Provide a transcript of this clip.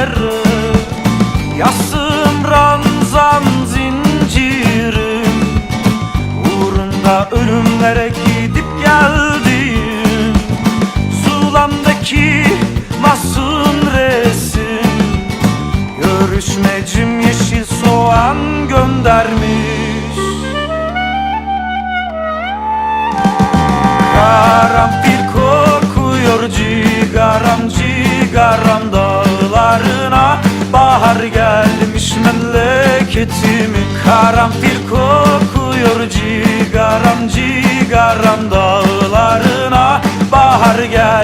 yere Yasım ranzam zincirim. Uğrunda ölümlere gidip geldim. Zulamdaki masum resim. Görüşmecim yeşil soğan göndermiş. Karanfil kokuyor cigaram cigaram dağlarına Bahar gelmiş memleketimin Karanfil kokuyor cigaram cigaram dağlarına. Bahar gelmiş